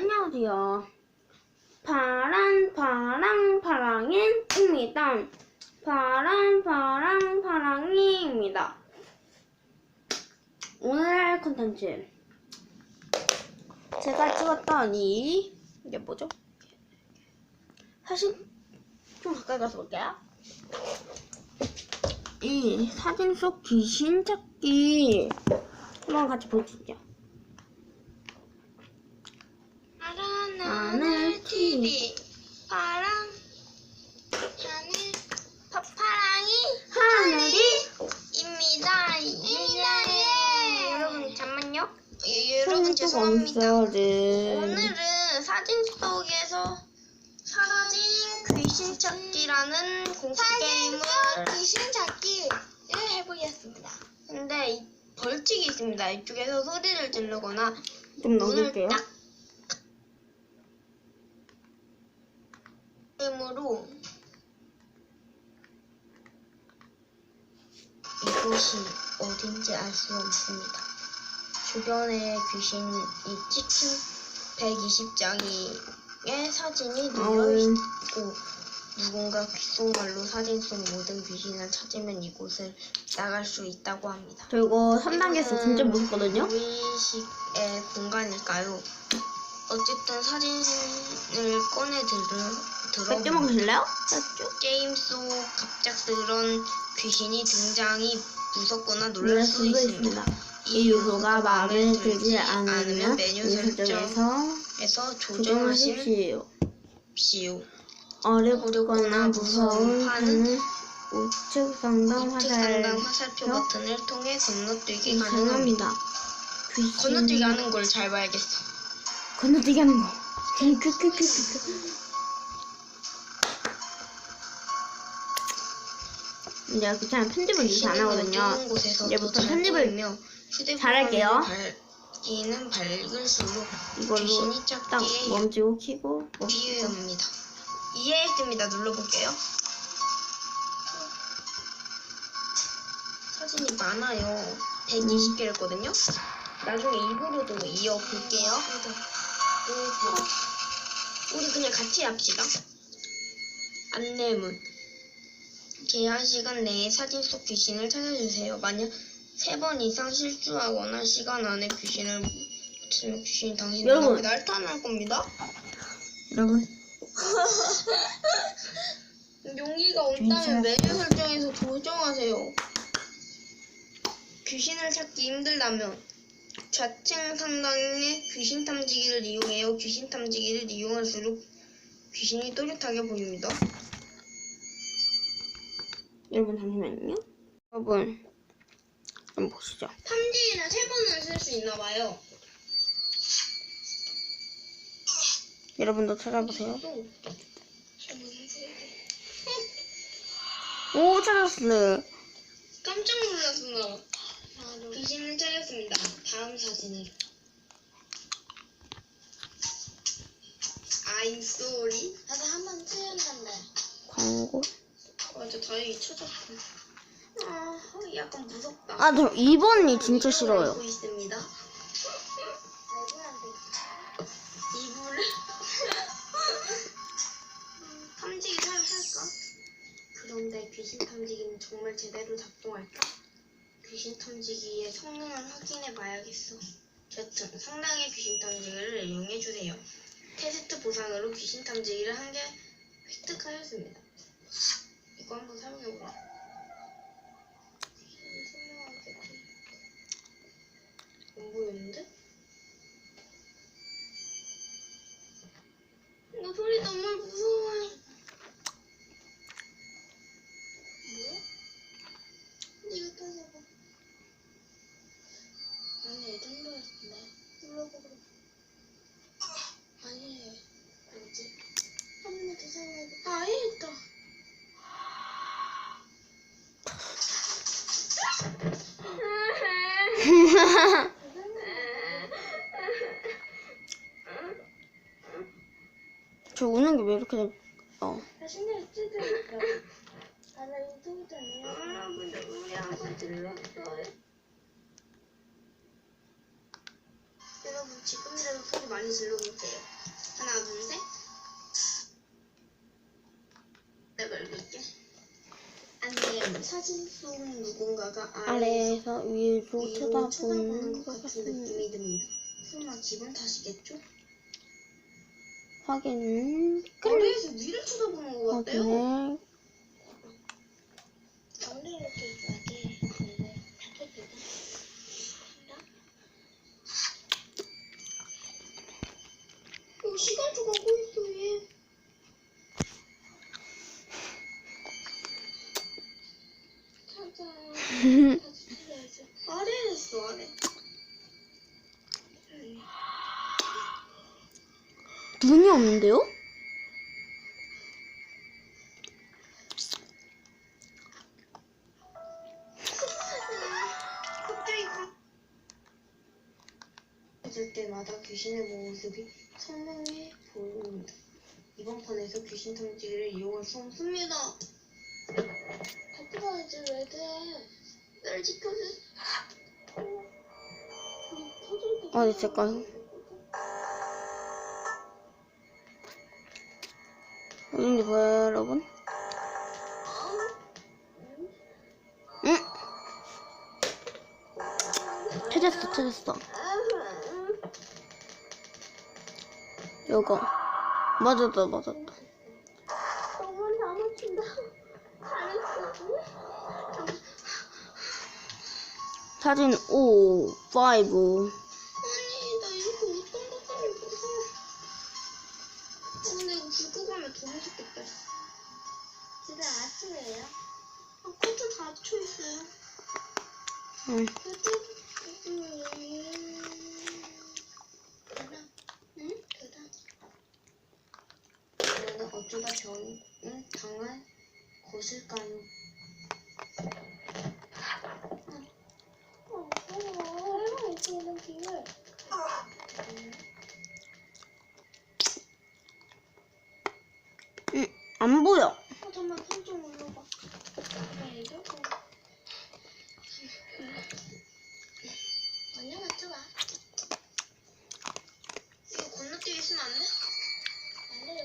안녕하세요. 파랑 파랑 파랑이입니다. 파랑 파랑 파랑이입니다. 오늘 할 컨텐츠 제가 찍었던 이 이게 뭐죠? 사진 좀 가까이 가서 볼게요. 이 사진 속 귀신 찾기 한번 같이 보시죠. 파란 하늘 TV. 파랑 하늘 파파랑이 하늘이 입니다. 입니다. 여러분 잠만요. 예, 여러분 죄송합니다. 오늘은 사진 속에서 사라진 귀신 찾기라는 공포 게임을 귀신 찾기를 해보겠습니다. 근데 이 벌칙이 있습니다. 이쪽에서 소리를 지르거나 좀 넘길게요. 딱 힘으로 이곳이 어딘지 알 수 없습니다. 주변에 귀신이 찍힌 120장의 사진이 눌려 있고 누군가 귓속말로 사진 속 모든 귀신을 찾으면 이곳을 나갈 수 있다고 합니다. 저 이거 3단계에서 진짜 무섭거든요. 무의식의 공간일까요? 어쨌든 사진을 꺼내 들어 들어 먹으실래요? 맥주? 게임 속 갑작스런 귀신이 등장이 무섭거나 놀랄 수 있습니다. 이 요소가 마음에 들지 않으면 메뉴 설정에서 조정하십시오. 어렵거나 무서운 판은 우측 상단 화살 화살표 버튼을 통해 건너뛰기 가능합니다. 가능합니다. 건너뛰기 하는 걸 잘 봐야겠어. 건너뛰기 하는 거. 크크크크크. 이제 귀찮아 편집을 이제 안 하거든요. 이제부터 편집을 잘할게요. 밝기는 밝을수록 이걸로 딱 멈추고 키고 멈추고. 유리합니다. 이해했습니다. 눌러볼게요. 사진이 많아요. 120개였거든요. 나중에 입으로도 이어볼게요. 우리 그냥 같이 합시다. 안내문. 제한 시간 내에 사진 속 귀신을 찾아주세요. 만약 세 번 이상 실수하거나 시간 안에 귀신을 붙이면 귀신이 여러분. 앞에 나타날 겁니다. 여러분 용기가 없다면 메뉴 설정에서 조정하세요. 귀신을 찾기 힘들다면 좌측 상단의 귀신 탐지기를 이용해요. 귀신 탐지기를 이용할수록 귀신이 또렷하게 보입니다. 여러분 잠시만요. 여러분 한번 보시죠. 탐지기는 세 번을 쓸 수 있나 봐요. 여러분도 찾아보세요. 또오 찾았어요. 깜짝 놀랐어. 귀신을 찾았습니다. 다음 사진을. I'm sorry. 나도 한번 틀렸는데. 광고. 맞아, 다행히 찾았어. 아, 약간 무섭다. 아 저 2번이 진짜 싫어요. 알고 있습니다. 이불을 음, 탐지기 사용할까? 그런데 귀신 탐지기는 정말 제대로 작동할까? 귀신 탐지기의 성능을 확인해 봐야겠어. 여튼 상당히 귀신 탐지기를 이용해 주세요. 테스트 보상으로 귀신 탐지기를 한 개 획득하였습니다. 이거 한번 사용해 보라. 안 보이는데? 나 소리 너무 무서워요. 뭐야? 이거 떠져봐. 아니, 이 정도였는데. 눌러보고. 아니에요. 뭐지? 한 번만 더 사용해봐. 아, 아예 있다. 저 우는 게 왜 이렇게 어. 여러분들, 우리 한번 질렀어요. 여러분, 지금이라도 소리 많이 질러보세요. 하나, 둘, 셋. 내가 읽을게. 안돼 사진 속 누군가가 아래 아래에서 위로 쳐다보는 것것 같은. 느낌이 듭니다. 설마 기분 탓이겠죠? 확인 끝. 아래에서 위를 쳐다보는 것 잡혔거든. 어, 시간초 가고 있을 때마다 귀신의 모습이 선명해 보입니다. 이번 판에서 귀신 탐지기를 이용할 수 없습니다. 바쁘다지 왜 돼? 날 지켜줘. 어디 있을 어딘지 보여요 여러분? 응? 찾았어 찾았어 요거 맞았다 맞았다 너무 다 맞춘다. 잘했어. 사진 5, 5 아침이에요? 아, 코트 닫혀있어요. 응. 코트, 음, 그다 응? 그다 그러는 어쩌다 병, 응? 당할 것일까요? 어, 무서워. 이렇게 오는 길을. 응, 안 보여 어, 잠깐만, 손좀 올려봐. 네, 이거? 완전 맞춰봐. 이거 건너뛰기 쓰면 안 돼? 안 돼요.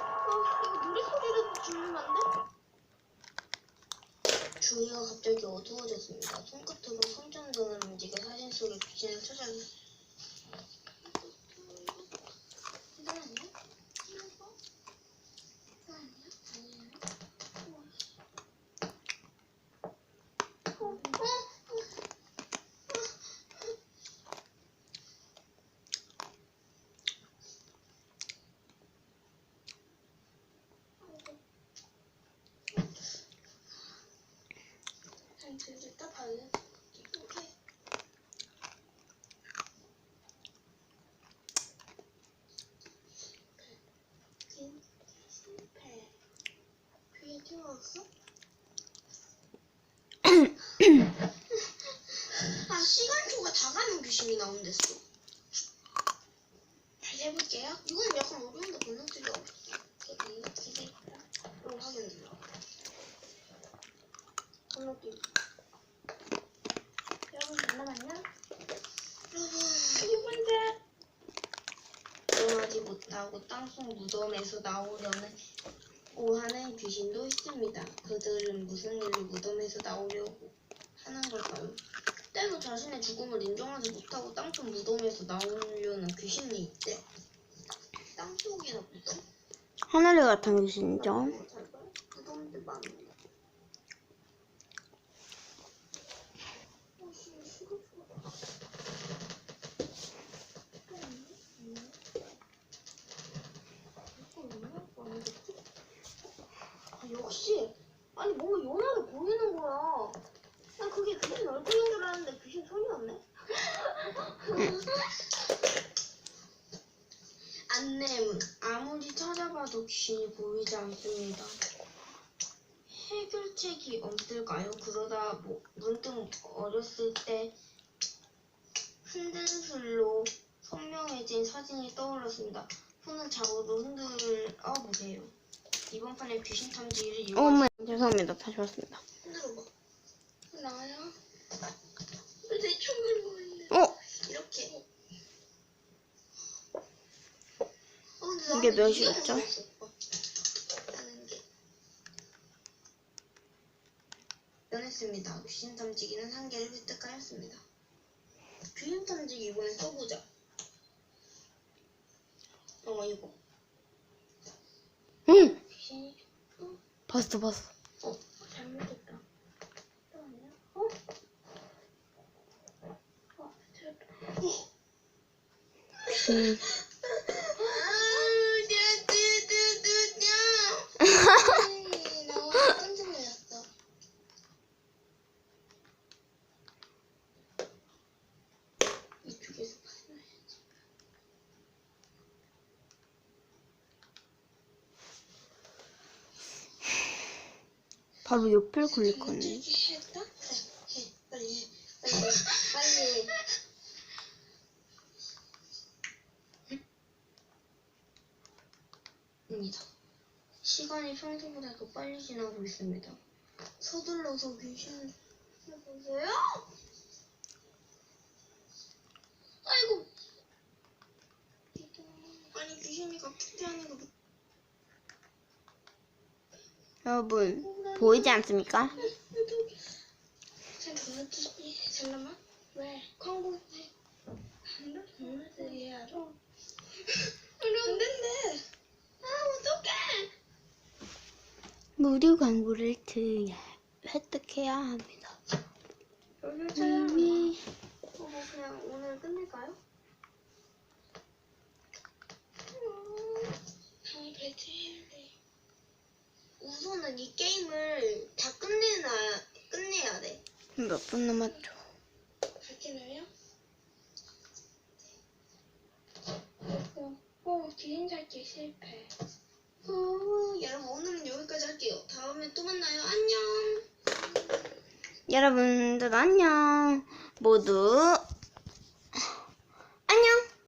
어, 이거 노래 소리라도 들으면 안 돼? 주위가 갑자기 어두워졌습니다. 손끝으로 손전등을 움직여 사진 속의 귀신을 찾아주세요. 이거 아니야? 이거? 이거 아니야? 아니에요? 어, 어, 어. 딱 발레. 오케이. 긴 실패. 귀에 튀어왔어? 아 시간초가 다 가는 귀신이 나온댔어. 다시 해볼게요. 이건 약간 어려운데 건너뛰기 없어. 건너뛰기. 또 확인 눌러. 건너뛰기. 두 번째. 일어나지 못하고 땅속 무덤에서 나오려는 오하는 귀신도 있습니다. 그들은 무슨 일로 무덤에서 나오려고 하는 걸까요? 때로 자신의 죽음을 인정하지 못하고 땅속 무덤에서 나오려는 귀신이 있대. 땅속이나 무덤? 하늘이 같은 귀신이죠 무덤들 많은데. 아, 역시 아니 뭔가 연하게 보이는 거야. 난 그게 귀신 얼굴인 줄 알았는데 귀신 손이었네. 안내문 아무리 찾 귀신이 보이지 않습니다. 해결책이 없을까요? 그러다 뭐 문득 어렸을 때 흔들술로 선명해진 사진이 떠올랐습니다. 손을 좌우로 흔들어 보세요. 이번 판에 귀신 탐지기를 이용. 어머 죄송합니다 다시 왔습니다 흔들어봐. 나야? 내 총을 보는데. 어 이렇게. 어, 이게 몇이었죠? 이게 없어. 어, 하는 게. 변 했습니다. 귀신 탐지기는 한 개를 획득하였습니다. 귀신 탐지기 이번에 써보자. 어, 이거. 응! 귀신이 봤어 봤어 어, 잘못했다. 또 아니야? 어? 어, 잘했다. 어. 음. 나 깜짝 놀랐어. 이쪽에서 봤어야지. 바로 옆을 해. 입니다. 시간이 평소보다 더 빨리 지나고 있습니다. 서둘러서 귀신을 해보세요. 아이고. 아니 귀신이 갑자기 하는 거 여러분 보이지 않습니까? 잘 불러주지 잠깐만. 왜? 광고. 안돼 안돼 알아 안 된대. 아 어떡해. 무료 광고를 드 획득해야 합니다. 뭐 그냥 오늘 끝낼까요? 다음 배틀 우선은 이 게임을 다 끝내놔 끝내야 돼 몇분 남았죠? 밝히나요? 어, 어, 기린 잡기 실패. 어, 여러분 오늘은 여기까지 할게요. 다음에 또 만나요. 안녕. 여러분들 안녕 모두